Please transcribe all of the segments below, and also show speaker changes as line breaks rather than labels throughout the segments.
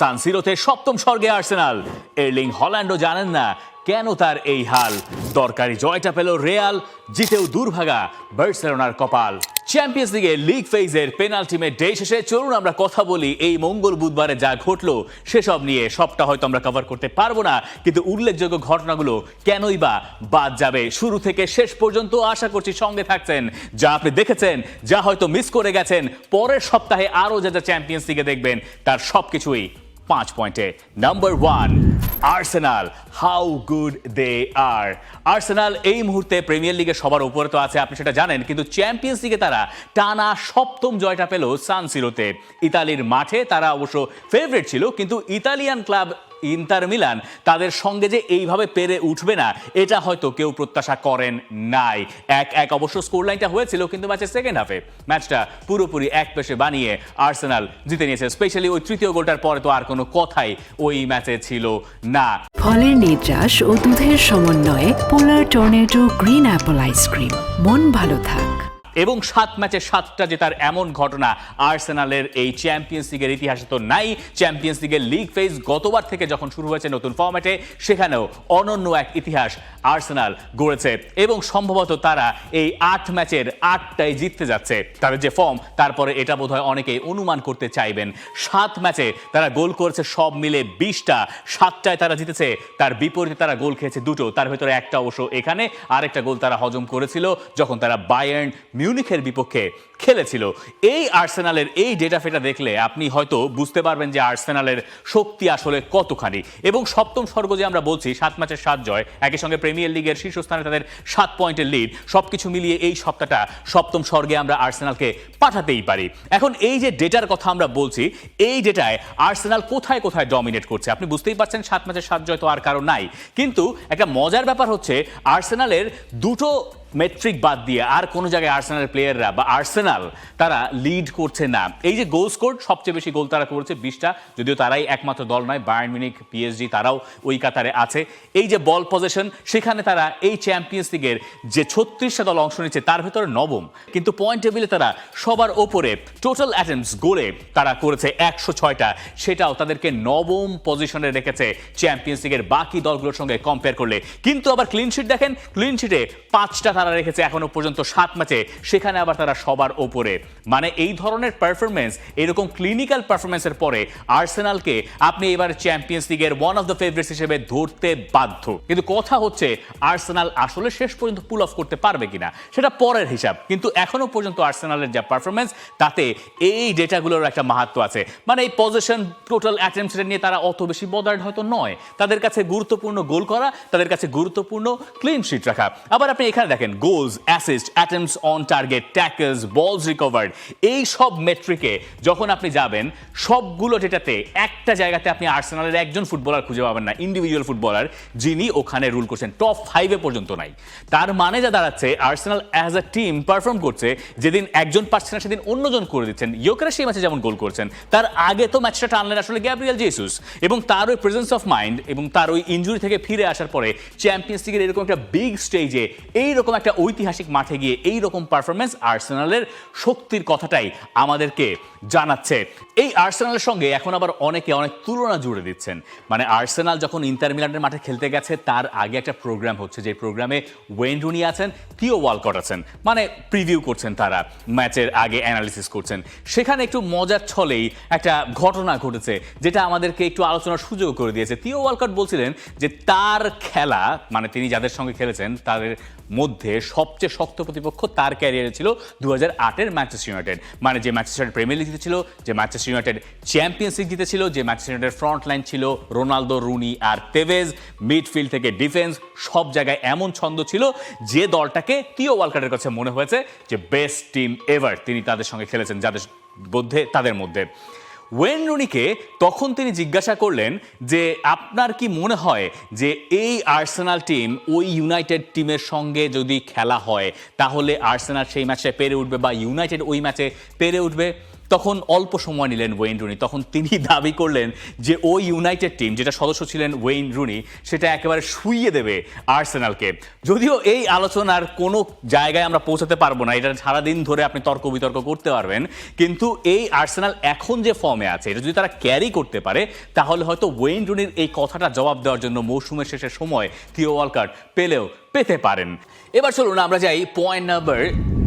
সানসিরোতে সপ্তম স্বর্গে Arsenal Erling হল্যান্ডও জানেন না কেন তার এই হাল দরকারি জয়টা পেল রেয়াল জিতেও দুর্ভাগা বার্সেলোনার কপাল চ্যাম্পিয়ন্স লিগে লিগ ফেইজের পেনাল্টিমে ডে শেষে চলুন আমরা কথা বলি এই মঙ্গল বুধবারে যা ঘটলো সেসব নিয়ে সবটা হয়তো আমরা কভার করতে পারবো না কিন্তু উল্লেখযোগ্য ঘটনাগুলো কেনই বা বাদ যাবে শুরু থেকে শেষ পর্যন্ত আশা করছি সঙ্গে থাকছেন যা আপনি দেখেছেন যা হয়তো মিস করে গেছেন পরের সপ্তাহে আরও যা যা চ্যাম্পিয়ন্স লিগে দেখবেন তার সব কিছুই পাঁচ পয়েন্টে number one Arsenal how good they আর আর্সেনাল এই মুহূর্তে প্রিমিয়ার লিগে সবার উপরে তো আছে আপনি সেটা জানেন কিন্তু চ্যাম্পিয়ন্স লিগে তারা টানা সপ্তম জয়টা পেল সানসিরোতে ইতালির মাঠে তারা অবশ্য ফেভারিট ছিল কিন্তু ইতালিয়ান ক্লাব ইন্টার মিলান তাদের সঙ্গে যে এইভাবে পেরে উঠবে না এটা হয়তো কেউ প্রত্যাশা করেন নাই এক এক অবশ্য স্কোর লাইনটা হয়েছিল কিন্তু ম্যাচের সেকেন্ড হাফে ম্যাচটা পুরোপুরি এক পেশে বানিয়ে আর্সেনাল জিতে নিয়েছে স্পেশালি ওই তৃতীয় গোলটার পরে তো আর কোনো কথাই ওই ম্যাচে ছিল না
ফলের নির্যাস ও দুধের সমন্বয়ে polar tornado green apple ice cream মন ভালো থাক
এবং সাত ম্যাচে সাতটা জেতার এমন ঘটনা আর্সেনালের এই চ্যাম্পিয়ন্স লিগের ইতিহাসে তো নাই চ্যাম্পিয়ন্স লিগের লিগ ফেজ গতবার থেকে যখন শুরু হয়েছে নতুন ফর্ম্যাটে সেখানেও অনন্য এক ইতিহাস আর্সেনাল গড়েছে এবং সম্ভবত তারা এই আট ম্যাচের আটটায় জিততে যাচ্ছে তাদের যে ফর্ম তারপরে এটা বোধহয় অনেকেই অনুমান করতে চাইবেন সাত ম্যাচে তারা গোল করেছে সব মিলে বিশটা সাতটায় তারা জিতেছে তার বিপরীতে তারা গোল খেয়েছে দুটো তার ভেতরে একটা অবশ্য এখানে আরেকটা গোল তারা হজম করেছিল যখন তারা বায়ার্ন মিউনিখের বিপক্ষে খেলেছিল এই আর্সেনালের এই ডেটা ফেটা দেখলে আপনি হয়তো বুঝতে পারবেন যে আর্সেনালের শক্তি আসলে কতখানি এবং সপ্তম স্বর্গ যে আমরা বলছি সাত ম্যাচের সাত জয় একই সঙ্গে প্রিমিয়ার লিগের শীর্ষস্থানে তাদের সাত পয়েন্টের লিড সব কিছু মিলিয়ে এই সপ্তাহটা সপ্তম স্বর্গে আমরা আর্সেনালকে পাঠাতেই পারি এখন এই যে ডেটার কথা আমরা বলছি এই ডেটায় আর্সেনাল কোথায় কোথায় ডমিনেট করছে আপনি বুঝতেই পারছেন সাত ম্যাচের সাত জয় তো আর কারো নাই কিন্তু একটা মজার ব্যাপার হচ্ছে আর্সেনালের দুটো মেট্রিক বাদ দিয়ে আর কোনো জায়গায় আর্সেনাল প্লেয়াররা বা আর্সেনাল তারা লিড করছে না এই যে গোল স্কোর সবচেয়ে বেশি গোল তারা করেছে বিশটা যদিও তারাই একমাত্র দল নয় বায়ার্ন মিনিক পিএসজি তারাও ওই কাতারে আছে এই যে বল পজিশন সেখানে তারা এই চ্যাম্পিয়ন্স লিগের যে ছত্রিশটা দল অংশ নিচ্ছে তার ভেতরে নবম কিন্তু পয়েন্ট টেবিলে তারা সবার ওপরে টোটাল অ্যাটেম্পস গোলে তারা করেছে একশো ছয়টা সেটাও তাদেরকে নবম পজিশনে রেখেছে চ্যাম্পিয়ন্স লিগের বাকি দলগুলোর সঙ্গে কম্পেয়ার করলে কিন্তু আবার ক্লিনশিট দেখেন ক্লিনশিটে পাঁচটা তারা রেখেছে এখনো পর্যন্ত সাত ম্যাচে সেখানে আবার তারা সবার ওপরে মানে এই ধরনের পারফরমেন্স এরকম ক্লিনিক্যাল পারফরমেন্সের পরে আর্সেনালকে আপনি এবার চ্যাম্পিয়ন্স লিগের ওয়ান অফ দ্য ফেভারিটস হিসেবে ধরতে বাধ্য কিন্তু কথা হচ্ছে আর্সেনাল আসলে শেষ পর্যন্ত পুল অফ করতে পারবে কিনা সেটা পরের হিসাব কিন্তু এখনো পর্যন্ত আর্সেনালের যা পারফরমেন্স তাতে এই ডেটাগুলোর একটা মাহাত্ম আছে মানে এই পজিশন টোটাল অ্যাটেম্পসটা নিয়ে তারা অত বেশি বদার্ড হয়তো নয় তাদের কাছে গুরুত্বপূর্ণ গোল করা তাদের কাছে গুরুত্বপূর্ণ ক্লিন শিট রাখা আবার আপনি এখানে দেখেন involvement goals assist attempts on target tackles balls recovered এই সব মেট্রিকে যখন আপনি যাবেন সবগুলো ডেটাতে একটা জায়গাতে আপনি আর্সেনালের একজন ফুটবলার খুঁজে পাবেন না ইন্ডিভিজুয়াল ফুটবলার যিনি ওখানে রুল করছেন টপ ফাইভে পর্যন্ত নাই তার মানে যা দাঁড়াচ্ছে Arsenal as a team perform করছে যেদিন একজন পারছে না সেদিন অন্যজন করে দিচ্ছেন ইয়োকেরা সেই ম্যাচে যেমন গোল করছেন তার আগে তো ম্যাচটা টানলেন আসলে গ্যাব্রিয়াল জেসুস এবং তার ওই প্রেজেন্স অফ মাইন্ড এবং তার ওই ইঞ্জুরি থেকে ফিরে আসার পরে চ্যাম্পিয়ন্স লিগের এরকম একটা বিগ স্টেজে এইরকম একটা ঐতিহাসিক মাঠে গিয়ে এই রকম পারফরমেন্স আর্সেনালের শক্তির কথাটাই আমাদেরকে জানাচ্ছে এই আর্সেনালের সঙ্গে এখন আবার অনেকে অনেক তুলনা জুড়ে দিচ্ছেন মানে আর্সেনাল যখন ইন্টার মিলানের মাঠে খেলতে গেছে তার আগে একটা প্রোগ্রাম হচ্ছে যে প্রোগ্রামে ওয়েন রুনি আছেন থিও ওয়ালকট আছেন মানে প্রিভিউ করছেন তারা ম্যাচের আগে অ্যানালিসিস করছেন সেখানে একটু মজার ছলেই একটা ঘটনা ঘটেছে যেটা আমাদেরকে একটু আলোচনার সুযোগ করে দিয়েছে থিও ওয়ালকট বলছিলেন যে তার খেলা মানে তিনি যাদের সঙ্গে খেলেছেন তাদের মধ্যে সবচেয়ে শক্ত প্রতিপক্ষ তার ক্যারিয়ারে ছিল দু হাজার আটের ম্যাচেস ইউনাইটেড মানে যে ম্যাচেস ইউনাইটেড প্রিমিয়ার লিগ জিতেছিল যে ম্যাচেস ইউনাইটেড চ্যাম্পিয়ন্স লিগ জিতেছিল যে ম্যাচেস ইউনাইটেড ফ্রন্ট লাইন ছিল রোনালদো রুনি আর তেভেজ মিডফিল্ড থেকে ডিফেন্স সব জায়গায় এমন ছন্দ ছিল যে দলটাকে তিও ওয়ার্ল্ড কাছে মনে হয়েছে যে বেস্ট টিম এভার তিনি তাদের সঙ্গে খেলেছেন যাদের মধ্যে তাদের মধ্যে ওয়েন রুনিকে তখন তিনি জিজ্ঞাসা করলেন যে আপনার কি মনে হয় যে এই আর্সেনাল টিম ওই ইউনাইটেড টিমের সঙ্গে যদি খেলা হয় তাহলে আর্সেনাল সেই ম্যাচে পেরে উঠবে বা ইউনাইটেড ওই ম্যাচে পেরে উঠবে তখন অল্প সময় নিলেন ওয়েইন রুনি তখন তিনি দাবি করলেন যে ওই ইউনাইটেড টিম যেটা সদস্য ছিলেন ওয়েইন রুনি সেটা একেবারে শুইয়ে দেবে আর্সেনালকে যদিও এই আলোচনার কোনো জায়গায় আমরা পৌঁছাতে পারবো না এটা সারাদিন ধরে আপনি তর্ক বিতর্ক করতে পারবেন কিন্তু এই আর্সেনাল এখন যে ফর্মে আছে এটা যদি তারা ক্যারি করতে পারে তাহলে হয়তো ওয়েইন রুনির এই কথাটা জবাব দেওয়ার জন্য মৌসুমের শেষের সময় থিও কাপ পেলেও পেতে পারেন এবার চলুন আমরা যাই পয়েন্ট নাম্বার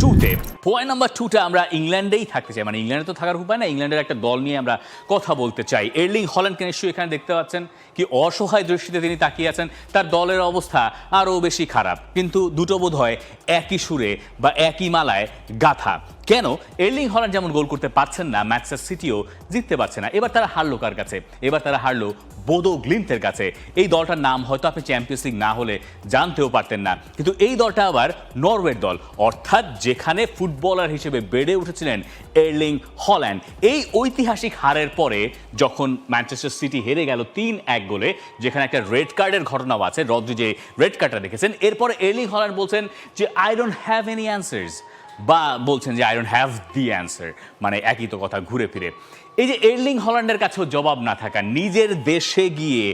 টুতে পয়েন্ট নাম্বার টুটা আমরা ইংল্যান্ডেই থাকতে চাই মানে ইংল্যান্ডে তো থাকার উপায় না ইংল্যান্ডের একটা দল নিয়ে আমরা কথা বলতে চাই এর্লিং হল্যান্ডকে নিশ্চয়ই এখানে দেখতে পাচ্ছেন কি অসহায় দৃষ্টিতে তিনি তাকিয়ে আছেন তার দলের অবস্থা আরও বেশি খারাপ কিন্তু দুটো বোধ হয় একই সুরে বা একই মালায় গাথা কেন এর্লিং হল্যান্ড যেমন গোল করতে পারছেন না ম্যাচটা সিটিও জিততে পারছে না এবার তারা হারলো কার কাছে এবার তারা হারলো বোদো গ্লিন্থের কাছে এই দলটার নাম হয়তো আপনি চ্যাম্পিয়ন্স লিগ না হলে জানতেও পারতেন না কিন্তু এই দলটা আবার নরওয়ের দল অর্থাৎ যেখানে ফুটবলার হিসেবে বেড়ে উঠেছিলেন এর্লিং হল্যান্ড এই ঐতিহাসিক হারের পরে যখন ম্যানচেস্টার সিটি হেরে গেল তিন এক গোলে যেখানে একটা রেড কার্ডের ঘটনাও আছে রদ্রি যে রেড কার্ডটা দেখেছেন এরপরে এর্লিং হল্যান্ড বলছেন যে I don't have any answers বা বলছেন যে I don't have the answer মানে একই তো কথা ঘুরে ফিরে এই যে এর্লিং হল্যান্ডের কাছেও জবাব না থাকা নিজের দেশে গিয়ে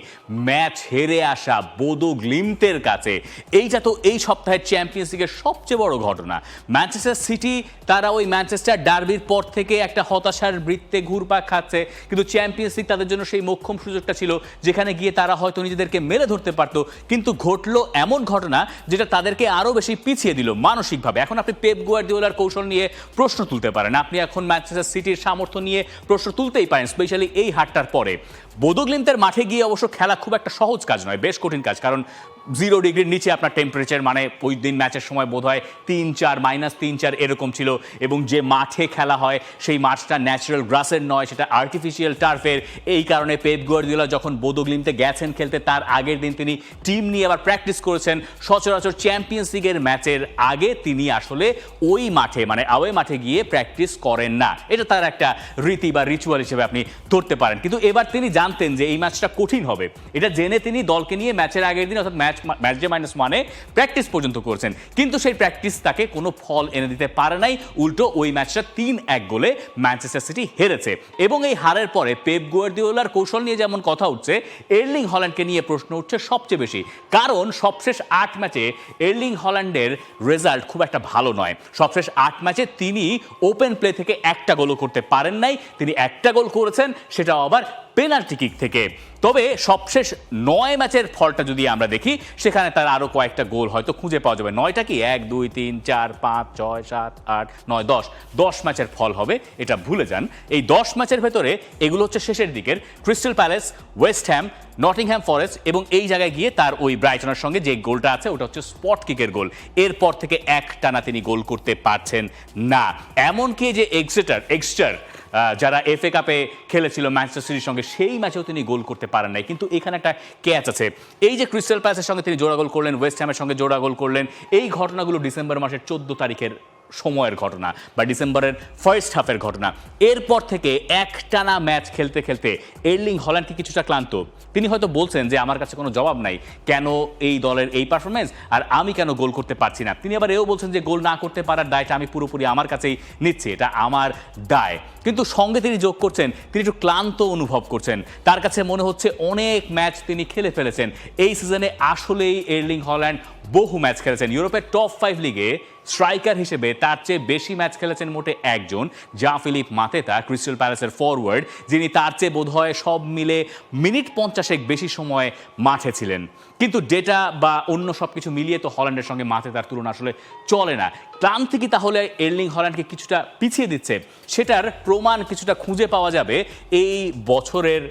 ম্যাচ হেরে আসা বোদো গ্লিমতের কাছে এইটা তো এই সপ্তাহের চ্যাম্পিয়ন্স লিগের সবচেয়ে বড় ঘটনা ম্যানচেস্টার সিটি তারা ওই ম্যানচেস্টার ডার্বির পর থেকে একটা হতাশার বৃত্তে ঘুরপাক খাচ্ছে কিন্তু চ্যাম্পিয়ন্স লিগ তাদের জন্য সেই মোক্ষম সুযোগটা ছিল যেখানে গিয়ে তারা হয়তো নিজেদেরকে মেলে ধরতে পারত কিন্তু ঘটলো এমন ঘটনা যেটা তাদেরকে আরও বেশি পিছিয়ে দিল মানসিকভাবে এখন আপনি পেপ গুয়ার্দিওলার কৌশল নিয়ে প্রশ্ন তুলতে পারেন আপনি এখন ম্যানচেস্টার সিটির সামর্থ্য নিয়ে প্রশ্ন তুলতেই পারেন স্পেশালি এই হারটার পরে বোদোগ্লিন্তের মাঠে গিয়ে অবশ্য খেলা খুব একটা সহজ কাজ নয় বেশ কঠিন কাজ কারণ জিরো ডিগ্রির নিচে আপনার টেম্পারেচার মানে ওই দিন ম্যাচের সময় বোধ হয় তিন চার মাইনাস তিন চার এরকম ছিল এবং যে মাঠে খেলা হয় সেই মাঠটা ন্যাচারাল গ্রাসের নয় সেটা আর্টিফিশিয়াল টার্ফের এই কারণে পেপ গুয়ার্দিওলা যখন বোদোগ্লিমতে গেছেন খেলতে তার আগের দিন তিনি টিম নিয়ে আবার প্র্যাকটিস করেছেন সচরাচর চ্যাম্পিয়ন্স লিগের ম্যাচের আগে তিনি আসলে ওই মাঠে মানে আওয়ে মাঠে গিয়ে প্র্যাকটিস করেন না এটা তার একটা রীতি বা রিচুয়াল হিসেবে আপনি ধরতে পারেন কিন্তু এবার তিনি জানতেন যে এই ম্যাচটা কঠিন হবে এটা জেনে তিনি দলকে নিয়ে ম্যাচের আগের দিন অর্থাৎ ম্যাচ ম্যাচ ডে মাইনাস ওয়ানে প্র্যাকটিস পর্যন্ত করছেন কিন্তু সেই প্র্যাকটিস তাকে কোনো ফল এনে দিতে পারে নাই উল্টো ওই ম্যাচটা তিন এক গোলে ম্যানচেস্টার সিটি হেরেছে এবং এই হারের পরে পেপ গুয়ার্দিওলার কৌশল নিয়ে যেমন কথা উঠছে এর্লিং হল্যান্ডকে নিয়ে প্রশ্ন উঠছে সবচেয়ে বেশি কারণ সবশেষ আট ম্যাচে এর্লিং হল্যান্ডের রেজাল্ট খুব একটা ভালো নয় সবশেষ আট ম্যাচে তিনি ওপেন প্লে থেকে একটা গোলও করতে পারেন নাই তিনি একটা গোল করেছেন সেটা আবার পেনাল্টি কিক থেকে তবে সবশেষ নয় ম্যাচের ফলটা যদি আমরা দেখি সেখানে তার আরও কয়েকটা গোল হয়তো খুঁজে পাওয়া যাবে নয়টা কি এক দুই তিন চার পাঁচ ছয় সাত আট নয় দশ দশ ম্যাচের ফল হবে এটা ভুলে যান এই দশ ম্যাচের ভেতরে এগুলো হচ্ছে শেষের দিকের Crystal Palace West Ham Nottingham Forest এবং এই জায়গায় গিয়ে তার ওই ব্রাইটনের সঙ্গে যে গোলটা আছে ওটা হচ্ছে স্পট কিকের গোল এরপর থেকে এক টানা তিনি গোল করতে পারছেন না এমনকি যে এক্সেটার এক্সটার যারা এফ এ কাপে খেলেছিল ম্যানচেস্টার সিটির সঙ্গে সেই ম্যাচেও তিনি গোল করতে পারেন নাই কিন্তু এখানে একটা ক্যাচ আছে এই যে ক্রিস্টাল প্যাসের সঙ্গে তিনি জোড়া গোল করলেন ওয়েস্ট হ্যামের সঙ্গে জোড়া গোল করলেন এই ঘটনাগুলো ডিসেম্বর মাসের চোদ্দ তারিখের সময়ের ঘটনা বা ডিসেম্বরের ফার্স্ট হাফের ঘটনা এরপর থেকে একটানা ম্যাচ খেলতে খেলতে এরলিং হল্যান্ড কি কিছুটা ক্লান্ত তিনি হয়তো বলছেন যে আমার কাছে কোনো জবাব নাই কেন এই দলের এই পারফরমেন্স আর আমি কেন গোল করতে পারছি না তিনি আবার এও বলছেন যে গোল না করতে পারার দায়টা আমি পুরোপুরি আমার কাছেই নিচ্ছি এটা আমার দায় কিন্তু সঙ্গে তিনি যোগ করছেন তিনি একটু ক্লান্ত অনুভব করছেন তার কাছে মনে হচ্ছে অনেক ম্যাচ তিনি খেলে ফেলেছেন এই সিজনে আসলেই এরলিং হল্যান্ড বহু ম্যাচ খেলেছেন ইউরোপের টপ ফাইভ লিগে স্ট্রাইকার হিসেবে তার চেয়ে বেশি ম্যাচ খেলেছেন মোটে একজন জা ফিলিপ মাতেতা ক্রিস্টাল প্যালেসের ফরওয়ার্ড যিনি তার চেয়ে বোধহয় সব মিলে মিনিট পঞ্চাশেক বেশি সময় মাঠে ছিলেন কিন্তু ডেটা বা অন্য সব কিছু মিলিয়ে তো হল্যান্ডের সঙ্গে মাতেতার তুলনা আসলে চলে না ক্লান্তি কি তাহলে এর্লিং হল্যান্ডকে কিছুটা পিছিয়ে দিচ্ছে সেটার প্রমাণ কিছুটা খুঁজে পাওয়া যাবে এই বছরের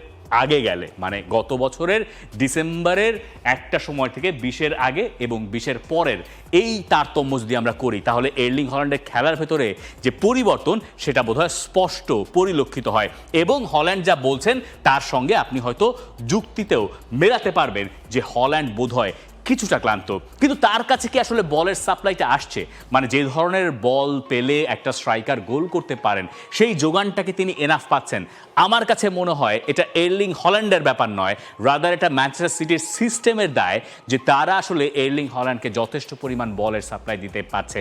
আগে গেলে মানে গত বছরের ডিসেম্বরের একটা সময় থেকে বিশের আগে এবং বিশের পরের এই তারতম্য যদি আমরা করি তাহলে এর্লিং হল্যান্ডের খেলার ভেতরে যে পরিবর্তন সেটা বোধহয় স্পষ্ট পরিলক্ষিত হয় এবং হল্যান্ড যা বলছেন তার সঙ্গে আপনি হয়তো যুক্তিতেও মেলাতে পারবেন যে হল্যান্ড বোধহয় কিছুটা ক্লান্ত কিন্তু তার কাছে কি আসলে বলের সাপ্লাইটা আসছে মানে যে ধরনের বল পেলে একটা স্ট্রাইকার গোল করতে পারেন সেই যোগানটাকে তিনি এনাফ পাচ্ছেন আমার কাছে মনে হয় এটা এরলিং হল্যান্ডের ব্যাপার নয় রাদার এটা ম্যানচেস্টার সিটির সিস্টেমের দায় যে তারা আসলে এরলিং হল্যান্ডকে যথেষ্ট পরিমাণ বলের সাপ্লাই দিতে পারছে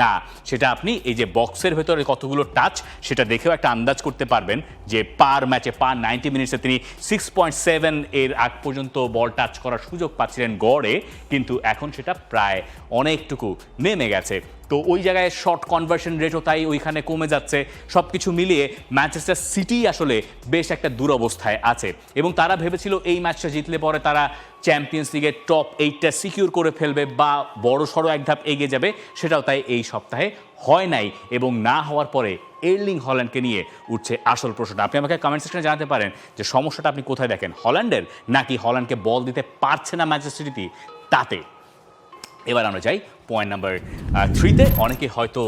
না সেটা আপনি এই যে বক্সের ভেতরে কতগুলো টাচ সেটা দেখেও একটা আন্দাজ করতে পারবেন যে পার ম্যাচে পার নাইনটি মিনিটসে তিনি সিক্স পয়েন্ট সেভেন এর আগ পর্যন্ত বল টাচ করার সুযোগ পাচ্ছিলেন গড়ে কিন্তু এখন সেটা প্রায় অনেকটুকু নেমে গেছে তো ওই জায়গায় শর্ট কনভার্সন রেটও তাই ওইখানে কমে যাচ্ছে সব কিছু মিলিয়ে ম্যানচেস্টার সিটি আসলে বেশ একটা দুরবস্থায় আছে এবং তারা ভেবেছিল এই ম্যাচটা জিতলে পরে তারা চ্যাম্পিয়ন্স লিগের টপ এইটটা সিকিউর করে ফেলবে বা বড় সড়ো এক ধাপ এগিয়ে যাবে সেটাও তাই এই সপ্তাহে হয় নাই এবং না হওয়ার পরে এর্লিং হল্যান্ডকে নিয়ে উঠছে আসল প্রশ্নটা আপনি আমাকে কমেন্ট সেকশনে জানাতে পারেন যে সমস্যাটা আপনি কোথায় দেখেন হল্যান্ডের নাকি হল্যান্ডকে বল দিতে পারছে না ম্যাচেস্টার সিটি তাতে এবার আমরা যাই পয়েন্ট নাম্বার থ্রিতে অনেকে হয়তো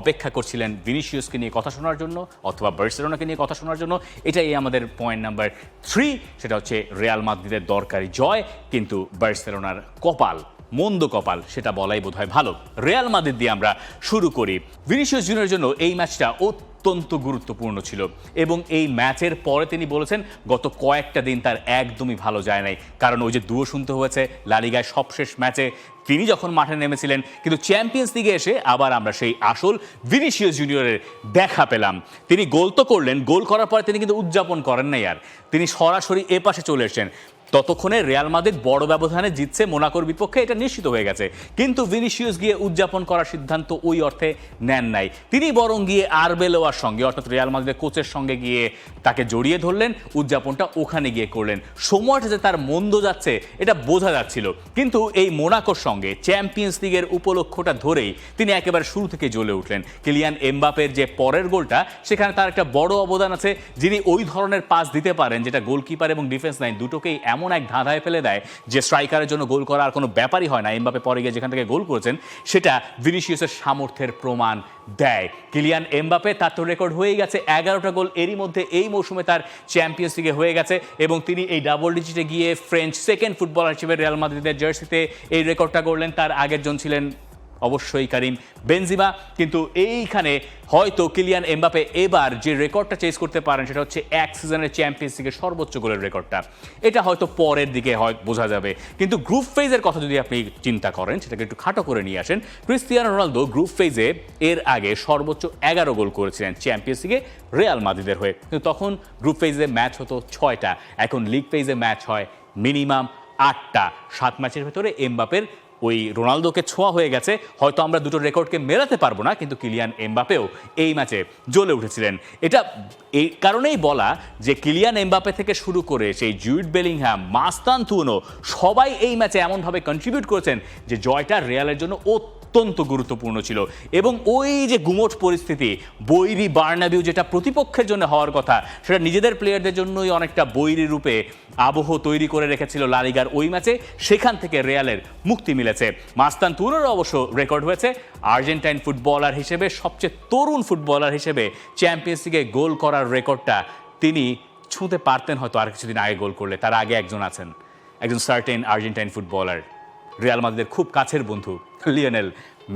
অপেক্ষা করছিলেন ভিনিসিয়াসকে নিয়ে কথা শোনার জন্য অথবা বার্সেলোনাকে নিয়ে কথা শোনার জন্য এটাই আমাদের পয়েন্ট নাম্বার থ্রি সেটা হচ্ছে রিয়াল মাদ্রিদের দরকারি জয় কিন্তু বার্সেলোনার কপাল মন্দ কপাল সেটা বলাই বোধহয় ভালো রিয়াল মাদ্রিদ দিয়ে আমরা শুরু করি ভিনিসিয়াস জুনিয়রের জন্য এই ম্যাচটা অত্যন্ত গুরুত্বপূর্ণ ছিল এবং এই ম্যাচের পরে তিনি বলেছেন গত কয়েকটা দিন তার একদমই ভালো যায় নাই কারণ ওই যে দুয়ো শুনতে হয়েছে লালিগায় সবশেষ ম্যাচে তিনি যখন মাঠে নেমেছিলেন কিন্তু চ্যাম্পিয়ন্স লিগে এসে আবার আমরা সেই আসল ভিনিসিয়াস জুনিয়রের দেখা পেলাম তিনি গোল তো করলেন গোল করার পরে তিনি কিন্তু উদযাপন করেন নাই আর তিনি সরাসরি এ পাশে চলে এসেছেন ততক্ষণে রিয়াল মাদ্রিদ বড় ব্যবধানে জিতছে মোনাকোর বিপক্ষে এটা নিশ্চিত হয়ে গেছে কিন্তু ভিনিসিয়াস গিয়ে উদযাপন করার সিদ্ধান্ত ওই অর্থে নেন নাই তিনি বরং গিয়ে আর বেলোয়ার সঙ্গে অর্থাৎ রিয়াল মাদ্রিদের কোচের সঙ্গে গিয়ে তাকে জড়িয়ে ধরলেন উদযাপনটা ওখানে গিয়ে করলেন সময়টা যে তার মন্দ যাচ্ছে এটা বোঝা যাচ্ছিল কিন্তু এই মোনাকোর সঙ্গে চ্যাম্পিয়ন্স লিগের উপলক্ষটা ধরেই তিনি একেবারে শুরু থেকে জ্বলে উঠলেন কিলিয়ান এমবাপের যে পরের গোলটা সেখানে তার একটা বড় অবদান আছে যিনি ওই ধরনের পাস দিতে পারেন যেটা গোলকিপার এবং ডিফেন্স লাইন দুটোকেই এমন এমন এক ধাঁধায় ফেলে দেয় যে স্ট্রাইকারের জন্য গোল করার কোনো ব্যাপারই হয় না এমবাপে পরে গিয়ে যেখান থেকে গোল করেছেন সেটা ভিনিসিয়াসের সামর্থ্যের প্রমাণ দেয় কিলিয়ান এমবাপে তার তো রেকর্ড হয়ে গেছে এগারোটা গোল এরই মধ্যে এই মৌসুমে তার চ্যাম্পিয়ন্স লিগে হয়ে গেছে এবং তিনি এই ডাবল ডিজিটে গিয়ে ফ্রেঞ্চ সেকেন্ড ফুটবলার হিসেবে রিয়াল মাদ্রিদের জার্সিতে এই রেকর্ডটা করলেন তার আগের জন ছিলেন অবশ্যই কারিম বেনজিমা কিন্তু এইখানে হয়তো কিলিয়ান এমবাপে এবার যে রেকর্ডটা চেস করতে পারেন সেটা হচ্ছে এক সিজনের চ্যাম্পিয়ন্স লিগের সর্বোচ্চ গোলের রেকর্ডটা এটা হয়তো পরের দিকে হয় বোঝা যাবে কিন্তু গ্রুপ ফেজের কথা যদি আপনি চিন্তা করেন সেটাকে একটু খাটো করে নিয়ে আসেন ক্রিস্তিয়ানো রোনালদো গ্রুপ ফেজে এর আগে সর্বোচ্চ এগারো গোল করেছিলেন চ্যাম্পিয়ন্স লিগে রিয়াল মাদ্রিদের হয়ে কিন্তু তখন গ্রুপ ফেজে ম্যাচ হতো ছয়টা এখন লিগ ফেজে ম্যাচ হয় মিনিমাম আটটা সাত ম্যাচের ভেতরে এমবাপের ওই রোনালদোকে ছোঁয়া হয়ে গেছে হয়তো আমরা দুটো রেকর্ডকে মেলাতে পারবো না কিন্তু কিলিয়ান এমবাপেও এই ম্যাচে জ্বলে উঠেছিলেন এটা এই কারণেই বলা যে কিলিয়ান এমবাপে থেকে শুরু করে সেই জুইড বেলিংহ্যাম মাস্তান থুনো সবাই এই ম্যাচে এমনভাবে কন্ট্রিবিউট করেছেন যে জয়টা রিয়ালের জন্য অত্যন্ত অত্যন্ত গুরুত্বপূর্ণ ছিল এবং ওই যে গুমট পরিস্থিতি বৈরি বার্নাবিউ যেটা প্রতিপক্ষের জন্য হওয়ার কথা সেটা নিজেদের প্লেয়ারদের জন্যই অনেকটা বৈরি রূপে আবহ তৈরি করে রেখেছিল লালিগার ওই ম্যাচে সেখান থেকে রেয়ালের মুক্তি মিলেছে মাস্তান তুরোর অবশ্য রেকর্ড হয়েছে আর্জেন্টাইন ফুটবলার হিসেবে সবচেয়ে তরুণ ফুটবলার হিসেবে চ্যাম্পিয়ন্স লিগে গোল করার রেকর্ডটা তিনি ছুঁতে পারতেন হয়তো আর কিছুদিন আগে গোল করলে তার আগে একজন আছেন একজন সার্টেন আর্জেন্টাইন ফুটবলার রিয়াল মাদ্রিদের খুব কাছের বন্ধু লিওনেল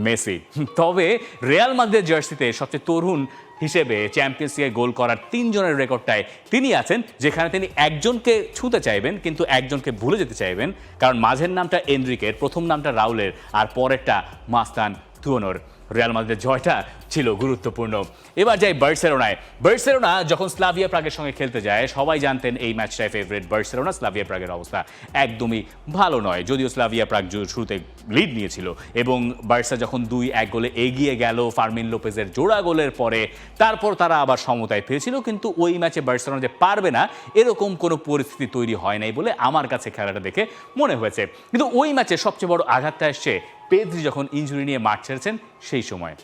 মেসি তবে রিয়াল মাদ্রিদের জার্সিতে সবচেয়ে তরুণ হিসেবে চ্যাম্পিয়ন্স লিগে গোল করার তিনজনের রেকর্ডটায় তিনি আছেন যেখানে তিনি একজনকে ছুঁতে চাইবেন কিন্তু একজনকে ভুলে যেতে চাইবেন কারণ মাঝের নামটা এন্ড্রিকের প্রথম নামটা রাউলের আর পরেরটা মাস্তান তুয়নোর রিয়াল মাদ্রিদের জয়টা ছিল গুরুত্বপূর্ণ এবার যাই বার্সেলোনায় বার্সেলোনা যখন স্লাভিয়া প্রাগের সঙ্গে খেলতে যায় সবাই জানতেন এই ম্যাচটায় ফেভারিট বার্সেলোনা স্লাভিয়া প্রাগের অবস্থা একদমই ভালো নয় যদিও স্লাভিয়া প্রাগ শুরুতে লিড নিয়েছিল এবং বার্সা যখন দুই এক গোলে এগিয়ে গেল ফার্মিন লোপেজের জোড়া গোলের পরে তারপর তারা আবার সমতায় ফিরেছিল কিন্তু ওই ম্যাচে বার্সেলোনা যে পারবে না এরকম কোনো পরিস্থিতি তৈরি হয় নাই বলে আমার কাছে খেলাটা দেখে মনে হয়েছে কিন্তু ওই ম্যাচে সবচেয়ে বড় আঘাতটা এসছে পেদ্রি যখন ইঞ্জুরি নিয়ে মাঠ ছেড়েছেন সেই সময়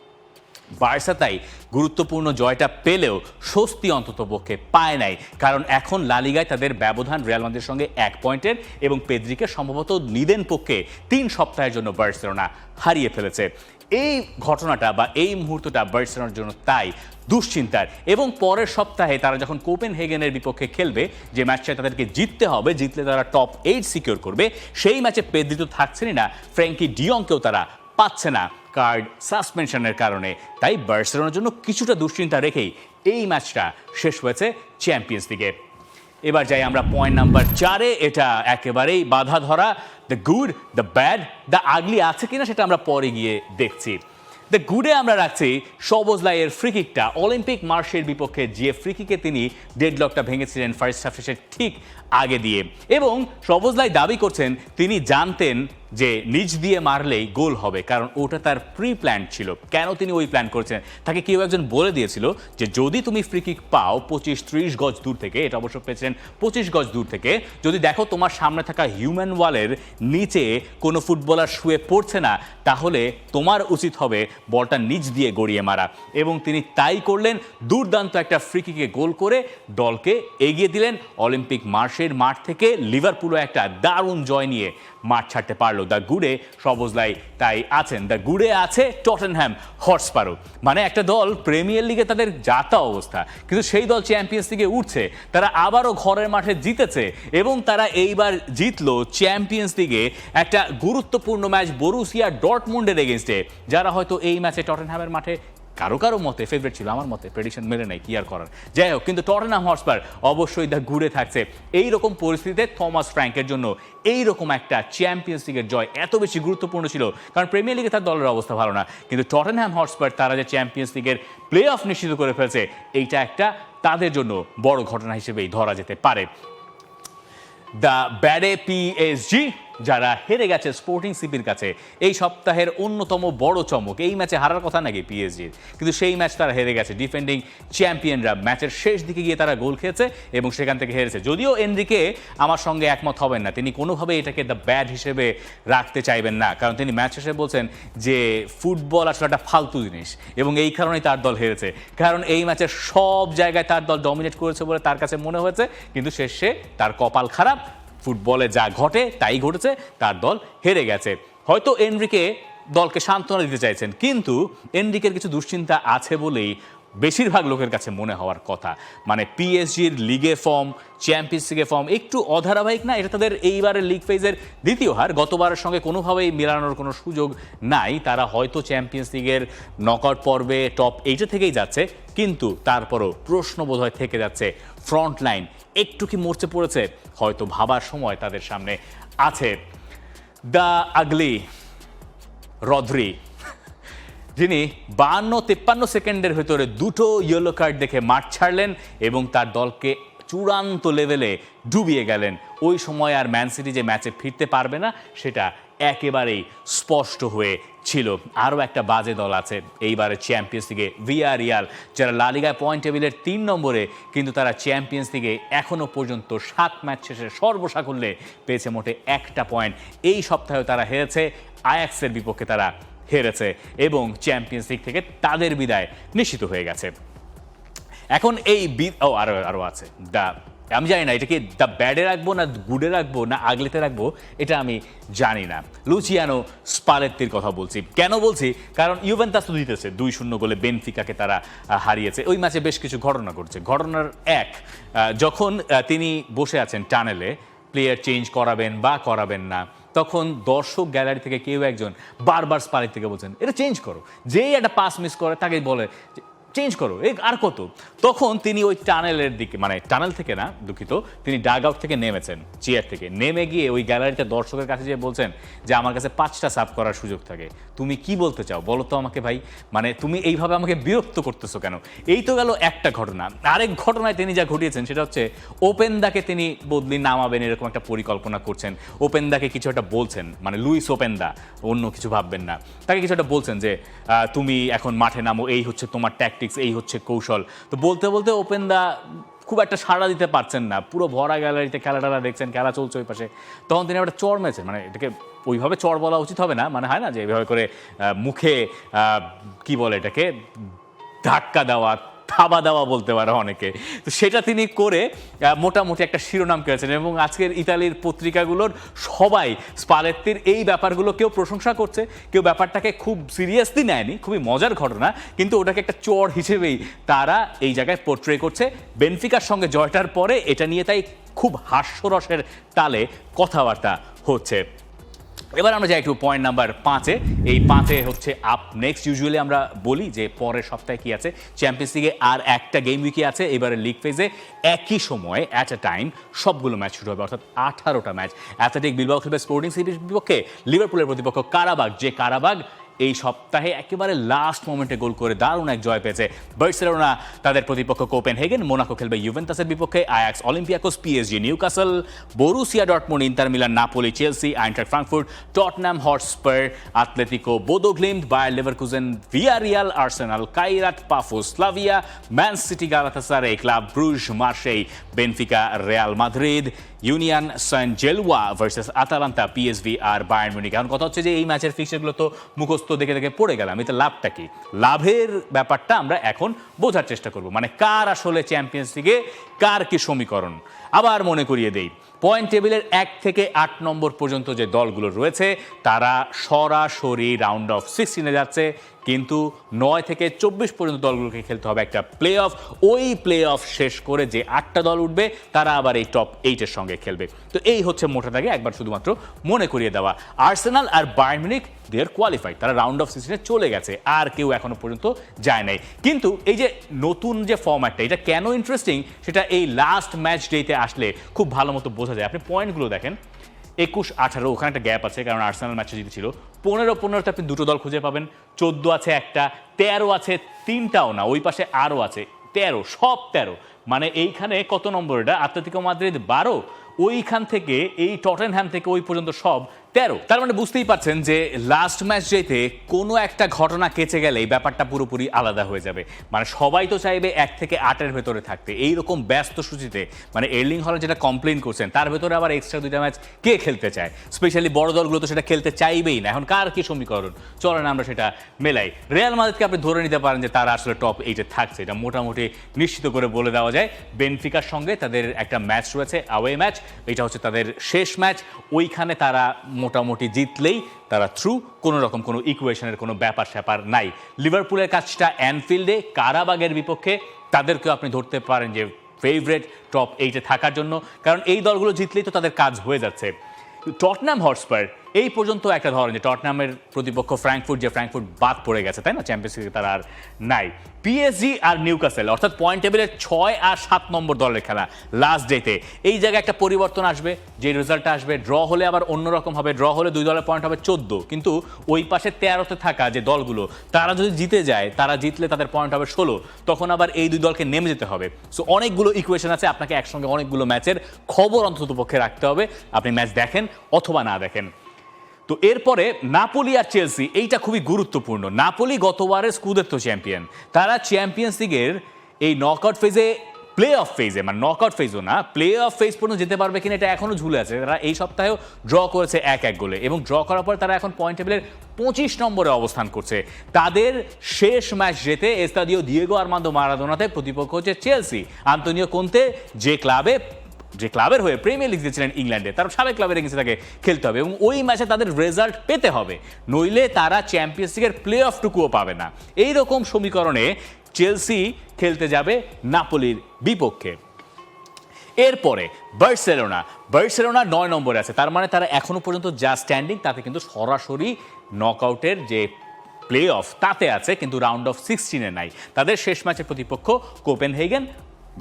বার্সা তাই গুরুত্বপূর্ণ জয়টা পেলেও স্বস্তি অন্তত পক্ষে পায় নাই কারণ এখন লালিগায় তাদের ব্যবধান রিয়াল মাদ্রিদের সঙ্গে এক পয়েন্টের এবং পেদ্রিকে সম্ভবত নিদেন পক্ষে তিন সপ্তাহের জন্য বার্সেলোনা হারিয়ে ফেলেছে এই ঘটনাটা বা এই মুহূর্তটা বার্সেলোনার জন্য তাই দুশ্চিন্তার এবং পরের সপ্তাহে তারা যখন কোপেন হেগেনের বিপক্ষে খেলবে যে ম্যাচটা তাদেরকে জিততে হবে জিতলে তারা টপ এইট সিকিউর করবে সেই ম্যাচে পেদ্রি তো থাকছেনই না ফ্র্যাঙ্কি ডিয়ংকেও তারা পাচ্ছে না কার্ড সাসপেনশনের কারণে তাই বার্সেলোনার জন্য কিছুটা দুশ্চিন্তা রেখেই এই ম্যাচটা শেষ হয়েছে চ্যাম্পিয়ন্স লিগে এবার যাই আমরা পয়েন্ট নাম্বার চারে এটা একেবারেই বাধা ধরা the good the bad the ugly আছে কিনা সেটা আমরা পরে গিয়ে দেখছি দ্য গুডে আমরা রাখছি সবজ লাইয়ের ফ্রিকিকটা অলিম্পিক মার্শের বিপক্ষে যে ফ্রিকিকে তিনি লকটা ভেঙেছিলেন ফার্স্ট হাফ ঠিক আগে দিয়ে এবং সবজলাই দাবি করছেন তিনি জানতেন যে নিজ দিয়ে মারলেই গোল হবে কারণ ওটা তার প্রি প্ল্যান ছিল কেন তিনি ওই প্ল্যান করছেন তাকে কেউ একজন বলে দিয়েছিল যে যদি তুমি ফ্রি কিক পাও পঁচিশ ত্রিশ গজ দূর থেকে এটা অবশ্য পেয়েছেন পঁচিশ গজ দূর থেকে যদি দেখো তোমার সামনে থাকা হিউম্যান ওয়ালের নিচে কোনো ফুটবলার শুয়ে পড়ছে না তাহলে তোমার উচিত হবে বলটা নিজ দিয়ে গড়িয়ে মারা এবং তিনি তাই করলেন দুর্দান্ত একটা ফ্রি কিকে গোল করে দলকে এগিয়ে দিলেন অলিম্পিক মার্শ পাশের মাঠ থেকে লিভারপুলও একটা দারুণ জয় নিয়ে মাঠ ছাড়তে পারলো দ্য গুড়ে সবজলাই তাই আছেন দ্য গুড়ে আছে টটেনহ্যাম পারো মানে একটা দল প্রিমিয়ার লিগে তাদের যাতা অবস্থা কিন্তু সেই দল চ্যাম্পিয়ন্স লিগে উঠছে তারা আবারও ঘরের মাঠে জিতেছে এবং তারা এইবার জিতলো চ্যাম্পিয়ন্স লিগে একটা গুরুত্বপূর্ণ ম্যাচ বরুসিয়া ডটমুন্ডের এগেনস্টে যারা হয়তো এই ম্যাচে টটেনহ্যামের মাঠে কারো কারো মতে ফেভারিট ছিল আমার মতে প্রেডিকশন মেলে নাই কি আর করার যাই হোক কিন্তু টটেনাম হটস্পার অবশ্যই দা ঘুরে থাকছে এই রকম পরিস্থিতিতে থমাস ফ্র্যাঙ্কের জন্য এই রকম একটা চ্যাম্পিয়ন্স লিগের জয় এত বেশি গুরুত্বপূর্ণ ছিল কারণ প্রিমিয়ার লিগে তার দলের অবস্থা ভালো না কিন্তু টটেনহ্যাম হটস্পার তারা যে চ্যাম্পিয়ন্স লিগের প্লে অফ নিশ্চিত করে ফেলছে এইটা একটা তাদের জন্য বড় ঘটনা হিসেবেই ধরা যেতে পারে দ্য ব্যাডে পিএসজি যারা হেরে গেছে স্পোর্টিং সিপির কাছে এই সপ্তাহের অন্যতম বড় চমক এই ম্যাচে হারার কথা নাকি পিএসজির কিন্তু সেই ম্যাচ তারা হেরে গেছে ডিফেন্ডিং চ্যাম্পিয়নরা ম্যাচের শেষ দিকে গিয়ে তারা গোল খেয়েছে এবং সেখান থেকে হেরেছে যদিও এনরিকে আমার সঙ্গে একমত হবেন না তিনি কোনোভাবে এটাকে দ্য ব্যাড হিসেবে রাখতে চাইবেন না কারণ তিনি ম্যাচ শেষে বলছেন যে ফুটবল আসলে একটা ফালতু জিনিস এবং এই কারণেই তার দল হেরেছে কারণ এই ম্যাচের সব জায়গায় তার দল ডমিনেট করেছে বলে তার কাছে মনে হয়েছে কিন্তু শেষে তার কপাল খারাপ ফুটবলে যা ঘটে তাই ঘটেছে তার দল হেরে গেছে হয়তো এনরিকে দলকে সান্ত্বনা দিতে চাইছেন কিন্তু এনরিকের কিছু দুশ্চিন্তা আছে বলেই বেশিরভাগ লোকের কাছে মনে হওয়ার কথা মানে পিএসজির লিগে ফর্ম চ্যাম্পিয়ন্স লিগে ফর্ম একটু অধারাবাহিক না এটা তাদের এইবারের লিগ ফেজের দ্বিতীয় হার গতবারের সঙ্গে কোনোভাবেই মেলানোর কোনো সুযোগ নাই তারা হয়তো চ্যাম্পিয়ন্স লিগের নকআউট পর্বে টপ এইটে থেকেই যাচ্ছে কিন্তু তারপরও প্রশ্ন বোধহয় থেকে যাচ্ছে ফ্রন্ট লাইন একটু কি মরচে পড়েছে হয়তো ভাবার সময় তাদের সামনে আছে দ্য আগলি রদ্রি যিনি বান্ন তেপ্পান্ন সেকেন্ডের ভেতরে দুটো ইয়েলো কার্ড দেখে মাঠ ছাড়লেন এবং তার দলকে চূড়ান্ত লেভেলে ডুবিয়ে গেলেন ওই সময় আর ম্যান সিটি যে ম্যাচে ফিরতে পারবে না সেটা একেবারেই স্পষ্ট হয়ে ছিল আরও একটা বাজে দল আছে এইবারে চ্যাম্পিয়ন্স লিগে আর রিয়াল যারা লালিগায় পয়েন্ট টেবিলের তিন নম্বরে কিন্তু তারা চ্যাম্পিয়ন্স লিগে এখনও পর্যন্ত সাত ম্যাচ শেষে সর্বসাকল্যে পেয়েছে মোটে একটা পয়েন্ট এই সপ্তাহেও তারা হেরেছে আয়াক্সের বিপক্ষে তারা হেরেছে এবং চ্যাম্পিয়ন্স লিগ থেকে তাদের বিদায় নিশ্চিত হয়ে গেছে এখন এই বি ও আরও আরও আছে দ্য আমি জানি না এটাকে দ্য ব্যাডে রাখবো না গুডে রাখবো না আগলেতে রাখবো এটা আমি জানি না লুচিয়ানো স্পালেত্তির কথা বলছি কেন বলছি কারণ ইউভেন তো জিতেছে দুই শূন্য গোলে বেনফিকাকে তারা হারিয়েছে ওই ম্যাচে বেশ কিছু ঘটনা ঘটছে ঘটনার এক যখন তিনি বসে আছেন টানেলে প্লেয়ার চেঞ্জ করাবেন বা করাবেন না তখন দর্শক গ্যালারি থেকে কেউ একজন বারবার স্পালের থেকে বলছেন এটা চেঞ্জ করো যেই একটা পাস মিস করে তাকে বলে চেঞ্জ করো এ আর কত তখন তিনি ওই টানেলের দিকে মানে টানেল থেকে না দুঃখিত তিনি ডাগ আউট থেকে নেমেছেন চেয়ার থেকে নেমে গিয়ে ওই গ্যালারিতে দর্শকের কাছে যে বলছেন যে আমার কাছে পাঁচটা সাফ করার সুযোগ থাকে তুমি কি বলতে চাও বলো তো আমাকে ভাই মানে তুমি এইভাবে আমাকে বিরক্ত করতেছো কেন এই তো গেল একটা ঘটনা আরেক ঘটনায় তিনি যা ঘটিয়েছেন সেটা হচ্ছে ওপেন দাকে তিনি বদলি নামাবেন এরকম একটা পরিকল্পনা করছেন ওপেন দাকে কিছু একটা বলছেন মানে লুইস ওপেন দা অন্য কিছু ভাববেন না তাকে কিছু একটা বলছেন যে তুমি এখন মাঠে নামো এই হচ্ছে তোমার ট্যাক ট্যাকটিক্স এই হচ্ছে কৌশল তো বলতে বলতে ওপেন দা খুব একটা সাড়া দিতে পারছেন না পুরো ভরা গ্যালারিতে খেলা টেলা দেখছেন খেলা চলছে ওই পাশে তখন তিনি একটা চর মেছেন মানে এটাকে ওইভাবে চর বলা উচিত হবে না মানে হয় না যে এইভাবে করে মুখে কি বলে এটাকে ধাক্কা দেওয়া থাবা দাওয়া বলতে পারে অনেকে তো সেটা তিনি করে মোটামুটি একটা শিরোনাম করেছেন এবং আজকের ইতালির পত্রিকাগুলোর সবাই স্পালেত্তির এই ব্যাপারগুলো কেউ প্রশংসা করছে কেউ ব্যাপারটাকে খুব সিরিয়াসলি নেয়নি খুবই মজার ঘটনা কিন্তু ওটাকে একটা চর হিসেবেই তারা এই জায়গায় পোর্ট্রে করছে বেনফিকার সঙ্গে জয়টার পরে এটা নিয়ে তাই খুব হাস্যরসের তালে কথাবার্তা হচ্ছে এবার আমরা যাই একটু পয়েন্ট নাম্বার পাঁচে এই পাঁচে হচ্ছে আপ নেক্সট ইউজুয়ালি আমরা বলি যে পরের সপ্তাহে কি আছে চ্যাম্পিয়ন্স লিগে আর একটা গেম উইকে আছে এবারে লিগ ফেজে একই সময়ে অ্যাট আ টাইম সবগুলো ম্যাচ শুরু হবে অর্থাৎ আঠারোটা ম্যাচ অ্যাথলেটিক বিলবাও খেলবে স্পোর্টিং সিটির বিপক্ষে লিভারপুলের প্রতিপক্ষ কারাবাগ যে কারাবাগ এই সপ্তাহে একেবারে লাস্ট মোমেন্টে গোল করে দারুণ এক জয় পেয়েছে বার্সেলোনা তাদের প্রতিপক্ষ কোপেন হেগেন মোনাকো খেলবে ইউভেন্টাসের বিপক্ষে Ajax Olympiacos PSG Newcastle Borussia ডটমুন Inter Milan Napoli Chelsea Eintracht Frankfurt Tottenham Hotspur Atletico Bodo Glimt Bayer Leverkusen Villarreal Arsenal Kairat Pafos Slavia Man City Galatasaray Club Brugge Marseille Benfica Real Madrid Union Saint Gilloise versus Atalanta PSV আর Bayern Munich এখন কথা হচ্ছে যে এই ম্যাচের ফিক্সারগুলো তো মুখস্থ প্রস্থ দেখে দেখে পড়ে গেলাম এতে লাভটা কি লাভের ব্যাপারটা আমরা এখন বোঝার চেষ্টা করব মানে কার আসলে চ্যাম্পিয়ন্স লিগে কার কি সমীকরণ আবার মনে করিয়ে দেই পয়েন্ট টেবিলের এক থেকে আট নম্বর পর্যন্ত যে দলগুলো রয়েছে তারা সরাসরি রাউন্ড অফ সিক্সটিনে যাচ্ছে কিন্তু নয় থেকে চব্বিশ পর্যন্ত দলগুলোকে খেলতে হবে একটা প্লে অফ ওই প্লে অফ শেষ করে যে আটটা দল উঠবে তারা আবার এই টপ এইটের সঙ্গে খেলবে তো এই হচ্ছে মোটা দাগে একবার শুধুমাত্র মনে করিয়ে দেওয়া আর্সেনাল আর বায়োমিনিক দেয়ার কোয়ালিফাইড তারা রাউন্ড অফ সিক্সটিনে চলে গেছে আর কেউ এখনো পর্যন্ত যায় নাই কিন্তু এই যে নতুন যে ফর্ম্যাটটা এটা কেন ইন্টারেস্টিং সেটা এই লাস্ট ম্যাচ ডেতে আসলে খুব ভালো মতো বোঝা যায় আপনি পয়েন্টগুলো দেখেন একুশ আঠারো ওখানে একটা গ্যাপ আছে কারণ আর্সেনাল ম্যাচে জিতেছিল পনেরো পনেরোতে আপনি দুটো দল খুঁজে পাবেন চোদ্দো আছে একটা তেরো আছে তিনটাও না ওই পাশে আরও আছে তেরো সব তেরো মানে এইখানে কত নম্বর এটা আত্মাতিক মাদ্রিদ বারো ওইখান থেকে এই হ্যাম থেকে ওই পর্যন্ত সব তেরো তার মানে বুঝতেই পারছেন যে লাস্ট ম্যাচ যেতে কোনো একটা ঘটনা কেচে গেলেই ব্যাপারটা পুরোপুরি আলাদা হয়ে যাবে মানে সবাই তো চাইবে এক থেকে আটের ভেতরে থাকতে এই রকম ব্যস্ত সূচিতে মানে এর্লিং হলে যেটা কমপ্লেন করছেন তার ভেতরে আবার এক্সট্রা দুইটা ম্যাচ কে খেলতে চায় স্পেশালি বড় দলগুলো তো সেটা খেলতে চাইবেই না এখন কার কি সমীকরণ চলেন আমরা সেটা মেলাই রিয়াল মাদেরকে আপনি ধরে নিতে পারেন যে তারা আসলে টপ এইটে থাকছে এটা মোটামুটি নিশ্চিত করে বলে দেওয়া যায় বেনফিকার সঙ্গে তাদের একটা ম্যাচ রয়েছে আওয়ে ম্যাচ এটা হচ্ছে তাদের শেষ ম্যাচ ওইখানে তারা মোটামুটি জিতলেই তারা থ্রু কোনো রকম কোনো ইকুয়েশনের কোনো ব্যাপার স্যাপার নাই লিভারপুলের কাজটা অ্যানফিল্ডে কারাবাগের বিপক্ষে তাদেরকেও আপনি ধরতে পারেন যে ফেভারেট টপ এইটে থাকার জন্য কারণ এই দলগুলো জিতলেই তো তাদের কাজ হয়ে যাচ্ছে টটনাম হটস্পার এই পর্যন্ত একটা ধরেন যে টটনামের প্রতিপক্ষ ফ্র্যাঙ্কফুট যে ফ্র্যাঙ্কফুট বাদ পড়ে গেছে তাই না চ্যাম্পিয়ন্স লিগে আর নাই পিএসজি আর নিউকাসেল অর্থাৎ পয়েন্ট টেবিলের ছয় আর সাত নম্বর দলের খেলা লাস্ট ডেতে এই জায়গায় একটা পরিবর্তন আসবে যে রেজাল্টটা আসবে ড্র হলে আবার অন্যরকম হবে ড্র হলে দুই দলের পয়েন্ট হবে চোদ্দ কিন্তু ওই পাশে তেরোতে থাকা যে দলগুলো তারা যদি জিতে যায় তারা জিতলে তাদের পয়েন্ট হবে ষোলো তখন আবার এই দুই দলকে নেমে যেতে হবে সো অনেকগুলো ইকুয়েশন আছে আপনাকে একসঙ্গে অনেকগুলো ম্যাচের খবর অন্তত পক্ষে রাখতে হবে আপনি ম্যাচ দেখেন অথবা না দেখেন তো এরপরে নাপোলি আর চেলসি এইটা খুবই গুরুত্বপূর্ণ নাপোলি গতবারের স্কুদেত্ত চ্যাম্পিয়ন তারা চ্যাম্পিয়ন্স লিগের এই আউট ফেজে প্লে অফ ফেজে মানে নকআউট ফেজও না প্লে অফ ফেজ পর্যন্ত যেতে পারবে কিনা এটা এখনও ঝুলে আছে তারা এই সপ্তাহেও ড্র করেছে এক এক গোলে এবং ড্র করার পর তারা এখন পয়েন্ট টেবিলের পঁচিশ নম্বরে অবস্থান করছে তাদের শেষ ম্যাচ জেতে এস্তাদিও দিয়েগো আর্মান্দো মারাদোনাতে প্রতিপক্ষ হচ্ছে চেলসি আন্তনীয় কোনতে যে ক্লাবে যে ক্লাবের হয়ে প্রিমিয়ার লিগ দিয়েছিলেন ইংল্যান্ডে তার সাবেক ক্লাবের এগেন্সে তাকে খেলতে হবে এবং ওই ম্যাচে তাদের রেজাল্ট পেতে হবে নইলে তারা চ্যাম্পিয়ন্স লিগের প্লে অফটুকুও পাবে না এই রকম সমীকরণে চেলসি খেলতে যাবে নাপোলির বিপক্ষে এরপরে বার্সেলোনা বার্সেলোনা নয় নম্বরে আছে তার মানে তারা এখনও পর্যন্ত যা স্ট্যান্ডিং তাতে কিন্তু সরাসরি নকআউটের যে প্লে অফ তাতে আছে কিন্তু রাউন্ড অফ সিক্সটিনে নাই তাদের শেষ ম্যাচের প্রতিপক্ষ কোপেন হেগেন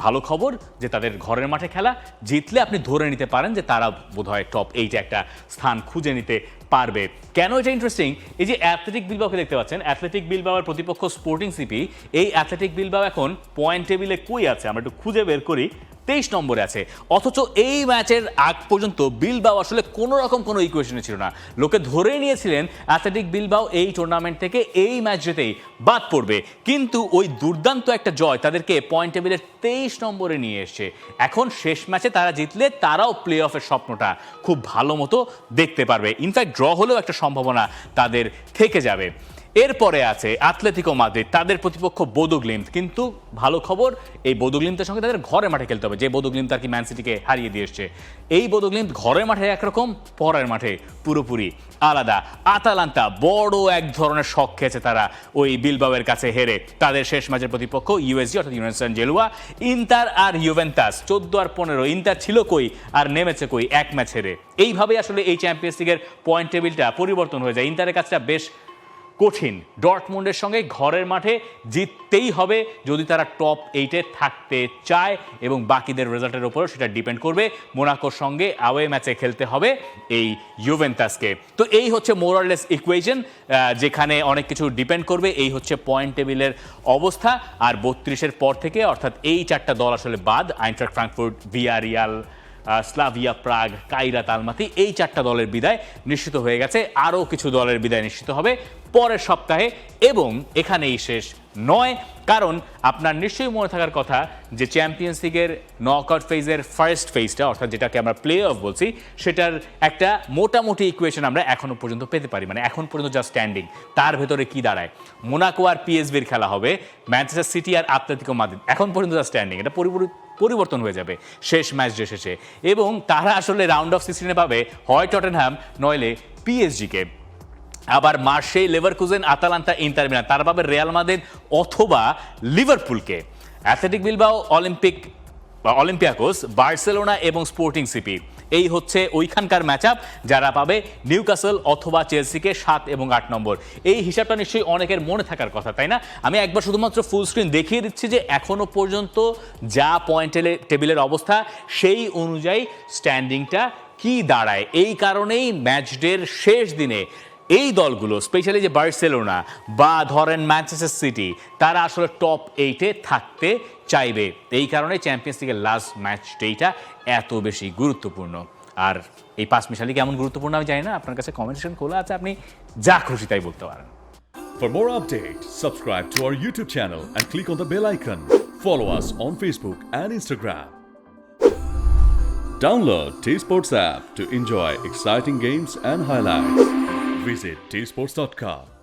ভালো খবর যে তাদের ঘরের মাঠে খেলা জিতলে আপনি ধরে নিতে পারেন যে তারা বোধহয় টপ এইটে একটা স্থান খুঁজে নিতে পারবে কেন এটা ইন্টারেস্টিং এই যে অ্যাথলেটিক বিলবাওকে দেখতে পাচ্ছেন অ্যাথলেটিক বিলবাওয়ার প্রতিপক্ষ স্পোর্টিং সিপি এই অ্যাথলেটিক বিলবাও এখন পয়েন্ট টেবিলে কই আছে আমরা একটু খুঁজে বের করি তেইশ নম্বরে আছে অথচ এই ম্যাচের আগ পর্যন্ত বিলবাও আসলে কোনো রকম কোনো ইকুয়েশনে ছিল না লোকে ধরে নিয়েছিলেন অ্যাথলেটিক বিলবাও এই টুর্নামেন্ট থেকে এই ম্যাচ যেতেই বাদ পড়বে কিন্তু ওই দুর্দান্ত একটা জয় তাদেরকে পয়েন্ট টেবিলের তেইশ নম্বরে নিয়ে এসছে এখন শেষ ম্যাচে তারা জিতলে তারাও প্লে অফের স্বপ্নটা খুব ভালো মতো দেখতে পারবে ইনফ্যাক্ট ড্র হলেও একটা সম্ভাবনা তাদের থেকে যাবে এরপরে আছে আতলেতিকো মাদ্রিদ তাদের প্রতিপক্ষ বোদোগ্লিম কিন্তু ভালো খবর এই বোদোগ্লিমদের সঙ্গে তাদের ঘরের মাঠে খেলতে হবে যে বোদোগ্লিম তার কি ম্যান সিটিকে হারিয়ে দিয়ে এসছে এই বোদোগ্লিম ঘরের মাঠে একরকম পরের মাঠে পুরোপুরি আলাদা আতালান্তা বড় এক ধরনের শখ খেয়েছে তারা ওই বিলবাবের কাছে হেরে তাদের শেষ ম্যাচের প্রতিপক্ষ ইউএসজি অর্থাৎ ইউনিভার্সান জেলুয়া ইন্টার আর ইউভেন্টাস চোদ্দ আর পনেরো ইন্টার ছিল কই আর নেমেছে কই এক ম্যাচ হেরে এইভাবে আসলে এই চ্যাম্পিয়ন্স লিগের পয়েন্ট টেবিলটা পরিবর্তন হয়ে যায় ইন্টারের কাজটা বেশ কঠিন ডটমুন্ডের সঙ্গে ঘরের মাঠে জিততেই হবে যদি তারা টপ এইটে থাকতে চায় এবং বাকিদের রেজাল্টের ওপরও সেটা ডিপেন্ড করবে মোনাকোর সঙ্গে আওয়ে ম্যাচে খেলতে হবে এই ইউভেন্টাসকে তো এই হচ্ছে মোরাললেস ইকুয়েশন যেখানে অনেক কিছু ডিপেন্ড করবে এই হচ্ছে পয়েন্ট টেবিলের অবস্থা আর বত্রিশের পর থেকে অর্থাৎ এই চারটা দল আসলে বাদ Eintracht Frankfurt Villarreal Slavia Prague Kairat Almaty এই চারটা দলের বিদায় নিশ্চিত হয়ে গেছে আরও কিছু দলের বিদায় নিশ্চিত হবে পরের সপ্তাহে এবং এখানেই শেষ নয় কারণ আপনার নিশ্চয়ই মনে থাকার কথা যে চ্যাম্পিয়ন্স লিগের নকআউট ফেজের ফার্স্ট ফেজটা অর্থাৎ যেটাকে আমরা প্লে অফ বলছি সেটার একটা মোটামুটি ইকুয়েশন আমরা এখনও পর্যন্ত পেতে পারি মানে এখন পর্যন্ত যা স্ট্যান্ডিং তার ভেতরে কি দাঁড়ায় মোনাকো আর পিএসবির খেলা হবে ম্যানচেস্টার সিটি আর আত্মাতিকো মাদ্রিদ এখন পর্যন্ত যা স্ট্যান্ডিং এটা পরিপূর্ণ পরিবর্তন হয়ে যাবে শেষ ম্যাচ যে শেষে এবং তারা আসলে রাউন্ড অফ সিক্সটিনে পাবে হয় টটেনহ্যাম নইলে পিএসজিকে আবার Marseille Leverkusen Atalanta Inter Milan তার পাবে রিয়াল মাদ্রিদ অথবা লিভারপুলকে অ্যাথলেটিক বিলবাও অলিম্পিক বা অলিম্পিয়াকোস বার্সেলোনা এবং স্পোর্টিং সিপি এই হচ্ছে ওইখানকার ম্যাচ আপ যারা পাবে নিউকাসল অথবা চেলসিকে সাত এবং আট নম্বর এই হিসাবটা নিশ্চয়ই অনেকের মনে থাকার কথা তাই না আমি একবার শুধুমাত্র ফুল স্ক্রিন দেখিয়ে দিচ্ছি যে এখনও পর্যন্ত যা পয়েন্ট টেবিলের অবস্থা সেই অনুযায়ী স্ট্যান্ডিংটা কি দাঁড়ায় এই কারণেই ম্যাচ ডের শেষ দিনে এই দলগুলো স্পেশালি যে বার্সেলোনা বা ধরেন ম্যানচেস্টার সিটি তারা আসলে টপ এইটে থাকতে চাইবে এই কারণে চ্যাম্পিয়ন্স লিগের লাস্ট ম্যাচটা এত বেশি গুরুত্বপূর্ণ আর এই পাঁচ মিশালি কেমন গুরুত্বপূর্ণ আমি জানি না আপনার কাছে কমেন্ট সেকশন খোলা আছে আপনি যা খুশি তাই বলতে পারেন For more updates, subscribe to our YouTube channel and click on the bell icon. Follow us on Facebook and Instagram. Download T Sports app to enjoy exciting games and highlights. visit tsports.com.